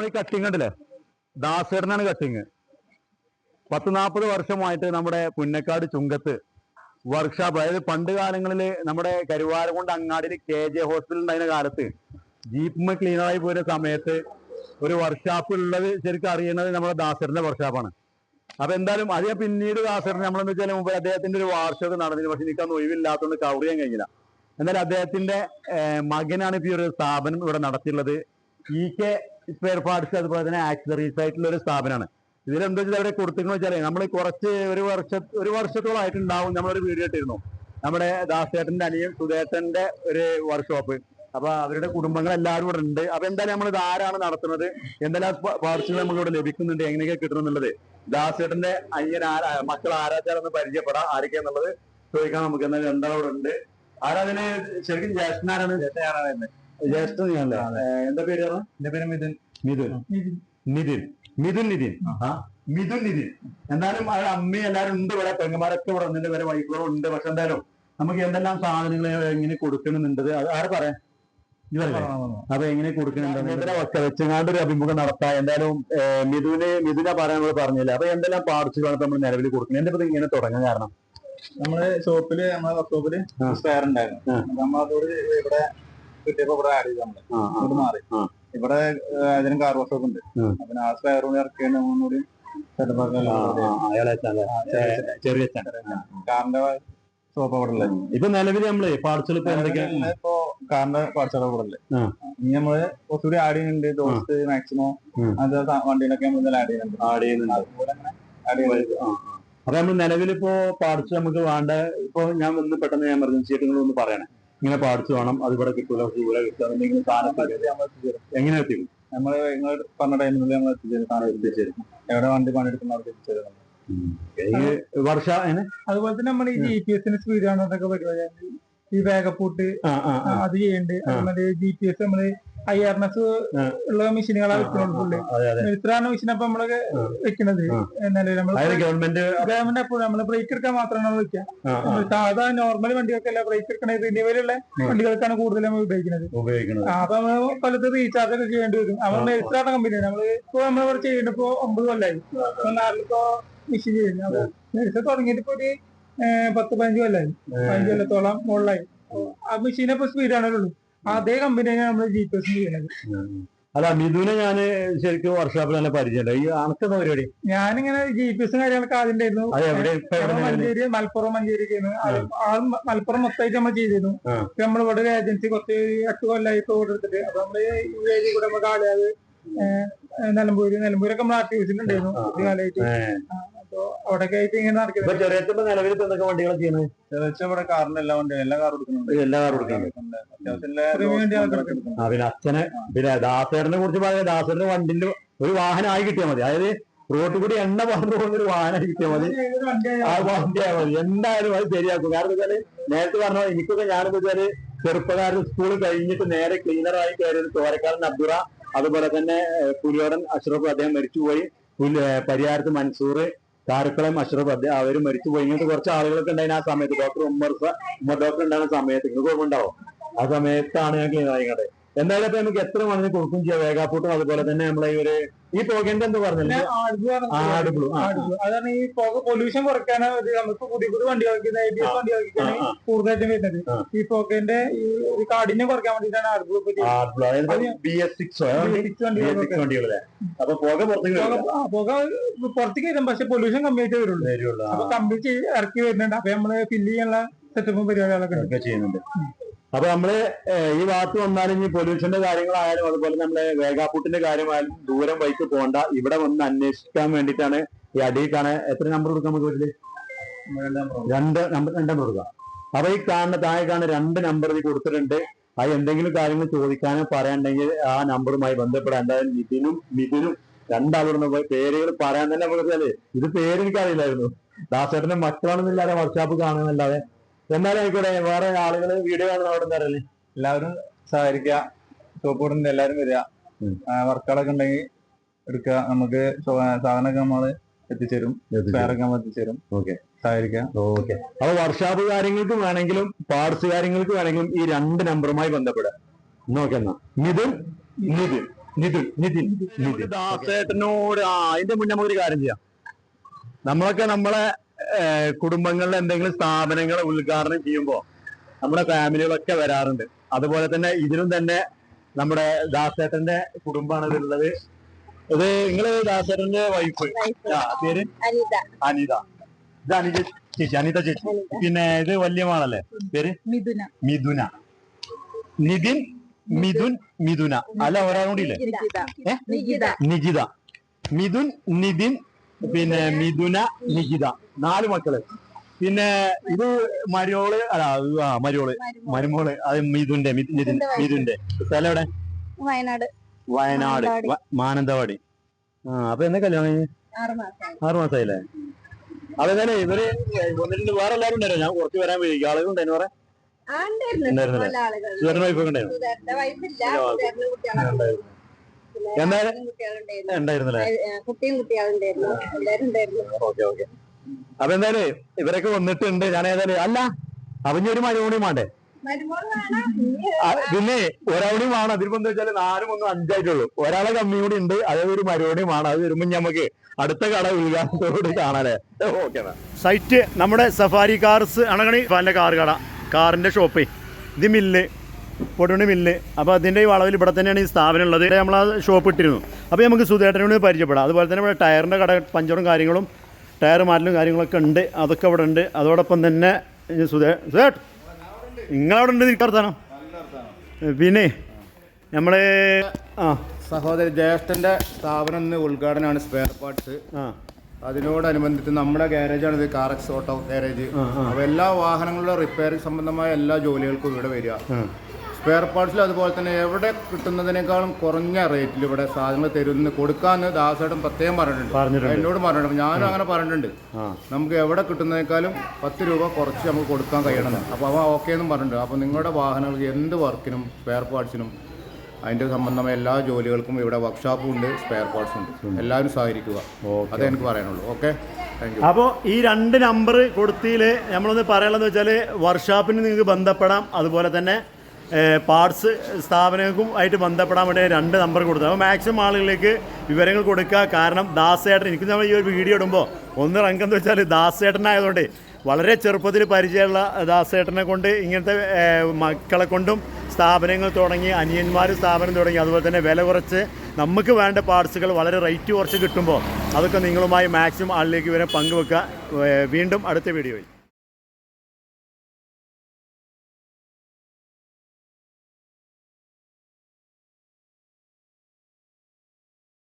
നമ്മൾ ഈ കട്ടിങ് ഉണ്ടല്ലേ ദാസേടനാണ് കട്ടിങ് പത്ത് നാൽപ്പത് വർഷമായിട്ട് നമ്മുടെ പുന്നക്കാട് ചുങ്കത്ത് വർക്ക്ഷോപ്പ് അതായത് പണ്ട് കാലങ്ങളിൽ നമ്മുടെ കരുവാരകുണ്ട് അങ്ങാടിയിൽ കെ ജെ ഹോസ്പിറ്റൽ ഉണ്ടായിരുന്ന കാലത്ത് ജീപ്പ് ക്ലീനറായി പോയ സമയത്ത് ഒരു വർക്ക്ഷോപ്പ് ഉള്ളത് ശരിക്കും അറിയുന്നത് നമ്മുടെ ദാസറിന്റെ വർക്ക്ഷോപ്പാണ് അപ്പൊ എന്തായാലും അത് പിന്നീട് ദാസറിന് നമ്മളെന്ന് വെച്ചാൽ മുമ്പ് അദ്ദേഹത്തിന്റെ ഒരു വാർഷികം നടന്നിരുന്നു. പക്ഷെ എനിക്കന്ന് ഒഴിവില്ലാത്തതുകൊണ്ട് കവർ ചെയ്യാൻ കഴിഞ്ഞില്ല. എന്നാലും അദ്ദേഹത്തിന്റെ മകനാണ് ഇപ്പൊ ഈ ഒരു സ്ഥാപനം ഇവിടെ നടത്തിയുള്ളത് ഇ കെ സ്പെയർ പാർട്സ് അതുപോലെ തന്നെ ആക്സറീസ് ആയിട്ടുള്ള ഒരു സ്ഥാപനമാണ്. ഇതിലെന്താ വെച്ചാൽ അവരെ കൊടുത്തിരുന്നു വെച്ചാൽ നമ്മൾ കുറച്ച് ഒരു വർഷ ഒരു വർഷത്തോളമായിട്ടുണ്ടാവും നമ്മളൊരു വീഡിയോ ഇട്ടിരുന്നു. നമ്മുടെ ദാസേട്ടന്റെ അനിയൻ സുധേട്ടന്റെ ഒരു വർക്ക്ഷോപ്പ് അപ്പൊ അവരുടെ കുടുംബങ്ങൾ എല്ലാവരും ഇവിടെ ഉണ്ട്. അപ്പൊ എന്തായാലും നമ്മൾ ഇത് ആരാണ് നടത്തുന്നത്? എന്തെല്ലാം പാർട്സുകൾ നമ്മൾ ഇവിടെ ലഭിക്കുന്നുണ്ട്? എങ്ങനെയൊക്കെ കിട്ടുന്നുള്ളത് ദാസേട്ടന്റെ അനിയൻ ആരാ മക്കൾ ആരാച്ചാരെന്ന് പരിചയപ്പെടാം. ആരൊക്കെയാന്നുള്ളത് ചോദിക്കാൻ നമുക്ക്. രണ്ടാളും ഇവിടെ ഉണ്ട്? ആരാ അതിന് ശരിക്കും ജ്യേഷ്ഠനാരാണ്? ജ്യേഷ്ഠൻ എന്താ പേര്? എന്റെ പേര് മിഥുൻ. മിഥുൻ. നിതിൻ മിഥുൻ. നിതിൻ. മിഥുൻ നിതിൻ. എന്തായാലും അവരുടെ അമ്മയും എല്ലാവരും ഉണ്ട് ഇവിടെ. പെങ്ങന്മാരൊക്കെ ഇവിടെ ഉണ്ട് വരെ വൈഫുകളും ഉണ്ട്. പക്ഷെ എന്തായാലും നമുക്ക് എന്തെല്ലാം സാധനങ്ങൾ എങ്ങനെ കൊടുക്കണമെന്നുണ്ട്? ആര് ആരെ പറയാം? അപ്പൊ എങ്ങനെ കൊടുക്കുന്നുണ്ട് വെച്ചങ്ങാണ്ട് ഒരു അഭിമുഖം നടത്താം. എന്തായാലും മിഥുന് മിഥുന പറയാൻ നമ്മൾ പറഞ്ഞില്ല. അപ്പൊ എന്തെല്ലാം പാർട്സുകളാണ് നമ്മൾ നിലവിൽ കൊടുക്കുന്നത്? എന്റെ ഇപ്പൊ ഇങ്ങനെ തുടങ്ങാൻ കാരണം. നമ്മൾ ഷോപ്പിൽ നമ്മളെ വർക്ക്ഷോപ്പിൽ. സ്പെയർ ഉണ്ടായിരുന്നു. നമ്മളതോട് ഇവിടെ കിട്ടിയപ്പോ ഇവിടെ ആഡ് ചെയ്ത് നമ്മൾ മാറി. ഇവിടെ അതിനും കാർ ഒക്കെ ഉണ്ട്. അപ്പൊ ആ സ്പെയർ കൂടി ഇറക്കിയ ഒന്നുകൂടി? ചെറിയ കാറിന്റെ സോപ്പ് അവിടെ ഉള്ളത് ഇപ്പൊ നിലവിൽ നമ്മൾ പാർച്ചൽ ഇപ്പൊ ഇപ്പൊ കാറിന്റെ പാർച്ചൽ അവിടെ ഉള്ളത് ഇനി നമ്മൾ കുറച്ചുകൂടി ആഡ് ചെയ്യുന്നുണ്ട്. Dose maximum. അത് വണ്ടിയിലൊക്കെ നമ്മൾ ആഡ് ചെയ്യുന്നുണ്ട്. ആഡ് ചെയ്യുന്നുണ്ട്. അപ്പൊ നമ്മൾ നിലവിലിപ്പോ പാർച്ചൽ നമുക്ക് വേണ്ട ഇപ്പൊ ഞാൻ ഒന്ന് പെട്ടെന്ന് എമർജൻസി ആയിട്ട് ഒന്ന് പറയണേ. ഇങ്ങനെ പാടിച്ചു വേണം അത് ഇവിടെ കിട്ടൂല ഇവിടെ കിട്ടുക എന്തെങ്കിലും സാധനം നമ്മൾ എത്തിച്ചേരും. എങ്ങനെ എത്തിക്കും? നമ്മൾ നിങ്ങൾ പറഞ്ഞ ടൈമിൽ നമ്മൾ എത്തിച്ചേരും സാധനം എത്തിച്ചേരും എവിടെ വണ്ടി പണിയെടുക്കുന്ന എത്തിച്ചേരും ഈ വർഷ അതുപോലെ തന്നെ നമ്മൾ ഈ ജി പി എസിന് സ്പീഡ് ആണെന്നൊക്കെ പരിപാടിയാണ് ഈ വേഗപ്പൂട്ട് ആ ആ ആ. അത് ചെയ്യുന്നുണ്ട് അതുപോലെ ജി പി എസ് നമ്മൾ ഐ ആർ എസ് ഉള്ള മെഷീനുകളാണ് ഇത്രയാണ് മെഷീൻ അപ്പൊ നമ്മൾ വെക്കുന്നത് നമ്മൾ ഗവൺമെന്റ് ഗവൺമെന്റ് അപ്പോൾ നമ്മൾ ബ്രേക്ക് എടുക്കാൻ മാത്രമാണ് നമ്മൾ വെക്കുക സാധാ നോർമൽ വണ്ടികൾക്കല്ല ബ്രേക്ക് എടുക്കണ റിന്യൂവലുള്ള വണ്ടികൾക്കാണ് കൂടുതൽ നമ്മൾ ഉപയോഗിക്കുന്നത് അപ്പൊ നമ്മൾ പലത് റീചാർജ് ഒക്കെ ചെയ്യേണ്ടി വരും. അവർ മെരിത്രാണ് കമ്പനിയാണ് നമ്മൾ ഇപ്പൊ നമ്മളിവിടെ ചെയ്യുന്നത് ഇപ്പൊ ഒമ്പത് കൊല്ലായി. നാലിപ്പോ നാട്ടിലിപ്പോ മെഷീൻ ചെയ്യുന്നു. മെരിച്ച തുടങ്ങിയിട്ട് ഇപ്പൊ ഒരു പത്ത് പതിനഞ്ച് കൊല്ലായി. പതിനഞ്ച് കൊല്ലത്തോളം മുകളിലായി. ആ. മെഷീനെ ഇപ്പൊ സ്പീഡാണല്ലോ അതേ കമ്പനിയാണ് നമ്മൾ ജി ചെയ്യണത് അല്ല മിഥുനെ ഞാൻ ശരിക്കും വർക്ക്ഷോപ്പിൽ തന്നെ പരിചയമുണ്ട് ഈ അണക്കുന്ന പരിപാടി? ഞാനിങ്ങനെ ജി പി എസും കാര്യങ്ങളൊക്കെ ആദ്യം ഉണ്ടായിരുന്നു? മഞ്ചേരി മലപ്പുറം മഞ്ചേരി മലപ്പുറം മൊത്തമായിട്ട് നമ്മൾ ചെയ്തിരുന്നു. നമ്മൾ ഇവിടെ ഒരു ഏജൻസി കുറച്ച് എട്ട് കൊല്ലമായി ഇപ്പൊ ഇവിടെ എടുത്തിട്ട്. അപ്പൊ നമ്മൾ യു എ കൂടെ നമ്മൾ കാളിയാത് നിലമ്പൂര് നിലമ്പൂരൊക്കെ നമ്മൾ ആർ ടി ഉണ്ടായിരുന്നു. കുറച്ച് കാലമായിട്ട്. അവിടെയൊക്കെ ആയിട്ട് ഇങ്ങനെ ഇപ്പൊ നടക്കുന്നത് ചെറിയത്തിന്റെ നിലവിൽ ഇപ്പൊ എന്തൊക്കെ വണ്ടികൾ ചെയ്യുന്നത് ഏകദേശം ഇവിടെ കാറിന്റെ എല്ലാ വണ്ടിയും എല്ലാ കാർ എല്ലാ. ആ പിന്നെ അച്ഛനെ പിന്നെ ദാസേറിനെ കുറിച്ച് പറയാം ദാസറിന്റെ വണ്ടിന്റെ ഒരു വാഹനമായി കിട്ടിയാൽ മതി. അതായത് റോട്ടിൽ കൂടി എണ്ണ പറഞ്ഞു പോകുന്ന ഒരു വാഹനമായി കിട്ടിയാൽ മതി. ആ വണ്ടിയാ മതി. എന്തായാലും അത് ശരിയാക്കും. കാരണം വെച്ചാൽ നേരത്തെ പറഞ്ഞ എനിക്കൊക്കെ ഞാനെന്ന് വെച്ചാൽ ചെറുപ്പക്കാരൻ സ്കൂൾ കഴിഞ്ഞിട്ട് നേരെ ക്ലീനറായി കയറിയത് ചോരക്കാരൻ അബ്ദുറ. അതുപോലെ തന്നെ പുലിയോടൻ അഷ്റഫ് അദ്ദേഹം മരിച്ചുപോയി. പരിഹാരത്ത് പരിയാരത്ത് മൻസൂർ കാരക്കുളം അഷ്റഫ് അദ്ദേഹം അവരും മരിച്ചുപോയി. ഇങ്ങനത്തെ കുറച്ച് ആളുകളൊക്കെ ഉണ്ടായിരുന്നു ആ സമയത്ത്. ഡോക്ടർ ഉമ്മർ ഉമ്മർ ഡോക്ടർ ഉണ്ടായ സമയത്ത്. നിങ്ങൾക്ക് ഓർമ്മ ഉണ്ടാവും ആ സമയത്താണ് ഞാൻ ക്ലീനറായി കണ്ടത് എന്തായാലും നമുക്ക് എത്ര മണിക്ക് കൊടുക്കും ചെയ്യാം. വേഗാഫൂട്ടും അതുപോലെ തന്നെ നമ്മളെ ഈ ഒരു ഈ പുകന്റെ എന്താ പറഞ്ഞത് ആടുപു ആട് ബ്ലൂ അതാണ് ഈ പുക പൊല്യൂഷൻ കുറയ്ക്കാണ് ഇത് നമുക്ക് പുതിയ പുതിയ വണ്ടി വണ്ടികൾക്കാണ്. കൂടുതലായിട്ടും വരുന്നത്. ഈ പുകന്റെ ഈ കാഠിന്യം കുറയ്ക്കാൻ വേണ്ടിയിട്ടാണ്. ആട് ബ്ലൂ ബി എസ് സിക്സോ. വണ്ടികളല്ലേ? അപ്പൊ പുക പുറത്തേക്ക് പുക പുക പുറത്തേക്ക് വരും പക്ഷെ പൊല്യൂഷൻ കമ്മിയായിട്ട് വരുള്ളൂ. വരുള്ളൂ. അപ്പൊ കമ്പി ചെയ്ത് ഇറക്കി വരുന്നുണ്ട്. അപ്പൊ നമ്മൾ ഫില്ല് ചെയ്യാനുള്ള സെറ്റപ്പും പരിപാടികളൊക്കെ ചെയ്യുന്നുണ്ട്. അപ്പൊ നമ്മൾ ഈ ഭാഗത്ത് വന്നാലും ഈ പൊല്യൂഷന്റെ കാര്യങ്ങളായാലും അതുപോലെ നമ്മളെ വേഗാപ്പൂട്ടിന്റെ കാര്യമായാലും ദൂരം ബൈക്ക് പോകണ്ട ഇവിടെ വന്ന് അന്വേഷിക്കാൻ വേണ്ടിയിട്ടാണ് ഈ അടിയിൽ എത്ര നമ്പർ കൊടുക്കാം നമുക്ക് വീട്ടിൽ? രണ്ട് നമ്പർ രണ്ട് നമ്പർ കൊടുക്കാം. അപ്പൊ ഈ കാണുന്ന താഴെ കാണുന്ന രണ്ട് നമ്പർ ഇത് കൊടുത്തിട്ടുണ്ട്. അത് എന്തെങ്കിലും കാര്യങ്ങൾ ചോദിക്കാനോ പറയാനുണ്ടെങ്കിൽ ആ നമ്പറുമായി ബന്ധപ്പെടാൻ. എന്തായാലും നിതിനും മിഥുനും രണ്ടാളുടെ പേരുകൾ പറയാൻ തന്നെ നമുക്ക് ഇത് പേര് എനിക്കറിയില്ലായിരുന്നു. ദാസേട്ടന്റെ മക്കളാണെന്നില്ലാതെ വർക്ക്ഷോപ്പ് കാണുന്നല്ലാതെ എന്നാലും ആയിക്കോട്ടെ വേറെ ആളുകൾ വീഡിയോ കാണുന്ന അവിടെ അറിയില്ലേ എല്ലാവരും സഹകരിക്കുക കൂടുന്നുണ്ട് എല്ലാവരും വരിക. വർക്കുകളൊക്കെ ഉണ്ടെങ്കിൽ എടുക്കുക നമുക്ക് സാധനമൊക്കെ നമ്മൾ എത്തിച്ചേരും. നമ്മൾ എത്തിച്ചേരും. ഓക്കെ. സഹകരിക്കാം. ഓക്കെ. അപ്പൊ വർക്ക്ഷോപ്പ് കാര്യങ്ങൾക്ക് വേണമെങ്കിലും പാർട്സ് കാര്യങ്ങൾക്ക് വേണമെങ്കിലും ഈ രണ്ട് നമ്പറുമായി ബന്ധപ്പെടുക. നോക്കെന്നാ നിതിൻ നിതിൻ നിതിൻ നിതിൻ നിതിൻ ദാസേട്ടനോട് ആ അതിന്റെ മുന്നേ നമുക്കൊരു കാര്യം ചെയ്യാം. നമ്മളൊക്കെ നമ്മളെ ഏഹ്, കുടുംബങ്ങളിലെ എന്തെങ്കിലും സ്ഥാപനങ്ങൾ ഉദ്ഘാടനം ചെയ്യുമ്പോ നമ്മുടെ ഫാമിലികളൊക്കെ വരാറുണ്ട്. അതുപോലെ തന്നെ ഇതിലും തന്നെ നമ്മുടെ ദാസേട്ടന്റെ കുടുംബമാണ് ഇതിലുള്ളത് ഇത് നിങ്ങൾ ദാസേട്ടന്റെ വൈഫ് പേര്? അനിത. ഇത് അനിത ചേച്ചി അനിത ചേച്ചി. പിന്നെ ഇത് വല്യമാണല്ലേ പേര്? മിഥുന. മിഥുന. നിതിൻ മിഥുൻ മിഥുന. അല്ല ഒരാളും കൂടി ഇല്ലേ? നിഖിത ഏ? നികിത. നികിത. മിഥുൻ നിതിൻ പിന്നെ മിഥുന നികിത. നാല് മക്കൾ. പിന്നെ ഇത് മരിയോൾ അല്ല ആ മരിയോൾ മരുമോൾ. അത് മിഥുന്റെ മിഥു- നിതിൻ മിഥുന്റെ സ്ഥലം എവിടെ? വയനാട്. വയനാട്. മാനന്തവാടി. ആ അപ്പൊ എന്നാ കല്യാണം ആറു മാസമായില്ലേ അപ്പൊ തന്നെ ഇവർ വന്നിട്ടുണ്ട്. വേറെ എല്ലാരും ഉണ്ടായിരുന്നു? ഞാൻ കുറച്ച് വരാൻ വൈകി. ആളുകൾ ഉണ്ടായിരുന്നു പറയാ ആ, ഉണ്ടായിരുന്നു. ഉണ്ടായിരുന്നില്ലേ? പല ആളുകൾ. സുധേറിന്റെ വൈഫ് ഒക്കെ ഉണ്ടായിരുന്നു? കുട്ടിയും കുട്ടികളുണ്ടായിരുന്നു. എല്ലാരും ഉണ്ടായിരുന്നു ഓക്കെ ഓക്കെ. അപ്പൊ എന്തായാലും ഇവരൊക്കെ വന്നിട്ടുണ്ട്. ഞാൻ ഏതായാലും അല്ല അവഞ്ഞൊരു മരുമോണിയും വേണ്ടേ? പിന്നെ ഒരാളുടെയും വേണം. അതിന് എന്താ വെച്ചാൽ നാലും ഒന്നും അഞ്ചായിട്ടുള്ളൂ. ഒരാളെ കമ്മി കൂടി ഉണ്ട്. അതായത് ഒരു മരുമോണിയും വേണം. അത് വരുമ്പോ നമുക്ക് അടുത്ത കട ഉദ്ഘാടനത്തോട് കാണാനേ ഓക്കെ സൈറ്റ് നമ്മുടെ സഫാരി കാർസ് അണകണി ഫാന്റെ കാർ കട കാറിന്റെ ഷോപ്പ്. ഇത് മില്ല്. പൊടുണി മില്ല്. അപ്പോൾ അതിന്റെ ഈ വളവിൽ ഇവിടെ തന്നെയാണ് ഈ സ്ഥാപനം ഉള്ളത് ഇവിടെ നമ്മൾ ആ ഷോപ്പ് ഇട്ടിരുന്നു. അപ്പോൾ നമുക്ക് സുധേട്ടനോട് പരിചയപ്പെടാം. അതുപോലെ തന്നെ ഇവിടെ ടയറിന്റെ കട പഞ്ചറും കാര്യങ്ങളും ടയർ മാറ്റലും കാര്യങ്ങളൊക്കെ ഉണ്ട്. അതൊക്കെ ഇവിടെ ഉണ്ട്. അതോടൊപ്പം തന്നെ സുധേ സുധേട്ട് നിങ്ങളവിടെ ഉണ്ട് നിൽക്കാൻ വർത്താനം? പിന്നെ നമ്മൾ ആ. സഹോദരി ജ്യേഷ്ഠന്റെ സ്ഥാപനം ഇന്ന് ഉദ്ഘാടനമാണ് സ്പെയർ പാർട്സ് ആ. അതിനോടനുബന്ധിച്ച് നമ്മുടെ ഗാരേജാണ് ഇത് കാറക്സ് ഓട്ടോ ഗാരേജ്. അപ്പോൾ എല്ലാ വാഹനങ്ങളുടെ റിപ്പയറിംഗ് സംബന്ധമായ എല്ലാ ജോലികൾക്കും ഇവിടെ വരിക. സ്പെയർ പാർട്സിൽ അതുപോലെ തന്നെ എവിടെ കിട്ടുന്നതിനേക്കാളും കുറഞ്ഞ റേറ്റിൽ ഇവിടെ സാധനങ്ങൾ തരുന്ന കൊടുക്കാന്ന് ദാസേട്ടൻ പ്രത്യേകം പറഞ്ഞിട്ടുണ്ട്. എന്നോട് പറഞ്ഞിട്ടുണ്ട്. ഞാനും അങ്ങനെ പറഞ്ഞിട്ടുണ്ട്. നമുക്ക് എവിടെ കിട്ടുന്നതിനേക്കാളും പത്ത് രൂപ കുറച്ച് നമുക്ക് കൊടുക്കാൻ കഴിയണം അപ്പോൾ അവ ഓക്കെ എന്നും പറഞ്ഞിട്ടുണ്ട്. അപ്പോൾ നിങ്ങളുടെ വാഹനങ്ങൾക്ക് എന്ത് വർക്കിനും സ്പെയർ പാർട്സിനും അതിന്റെ സംബന്ധമായ എല്ലാ ജോലികൾക്കും ഇവിടെ വർക്ക്ഷോപ്പും ഉണ്ട് സ്പെയർ പാർട്സ് ഉണ്ട്. എല്ലാവരും സഹകരിക്കുക. അതേ എനിക്ക് പറയാനുള്ളൂ. ഓക്കെ അപ്പോൾ ഈ രണ്ട് നമ്പർ കൊടുത്തിയിൽ നമ്മളൊന്ന് പറയാനുള്ളതെന്ന് വെച്ചാൽ വർക്ക്ഷോപ്പിന് നിങ്ങൾക്ക് ബന്ധപ്പെടാം. അതുപോലെ തന്നെ പാർട്സ് സ്ഥാപനങ്ങൾക്കും ആയിട്ട് ബന്ധപ്പെടാൻ വേണ്ടി രണ്ട് നമ്പർ കൊടുത്തു അപ്പോൾ മാക്സിമം ആളുകളിലേക്ക് വിവരങ്ങൾ കൊടുക്കുക. കാരണം ദാസേട്ടൻ എനിക്ക് നമ്മൾ ഈ ഒരു വീഡിയോ ഇടുമ്പോൾ ഒന്ന് റങ്ക് എന്ന് വെച്ചാൽ ദാസേട്ടനായതുകൊണ്ട് വളരെ ചെറുപ്പത്തിൽ പരിചയമുള്ള ദാസേട്ടനെ കൊണ്ട് ഇങ്ങനത്തെ മക്കളെ കൊണ്ടും സ്ഥാപനങ്ങൾ തുടങ്ങി അനിയന്മാർ സ്ഥാപനം തുടങ്ങി അതുപോലെ തന്നെ വില കുറച്ച് നമുക്ക് വേണ്ട പാർട്സുകൾ വളരെ റേറ്റ് കുറച്ച് കിട്ടുമ്പോൾ അതൊക്കെ നിങ്ങളുമായി മാക്സിമം ആളിലേക്ക് വരെ പങ്കുവെക്കുക. വീണ്ടും അടുത്ത വീഡിയോയിൽ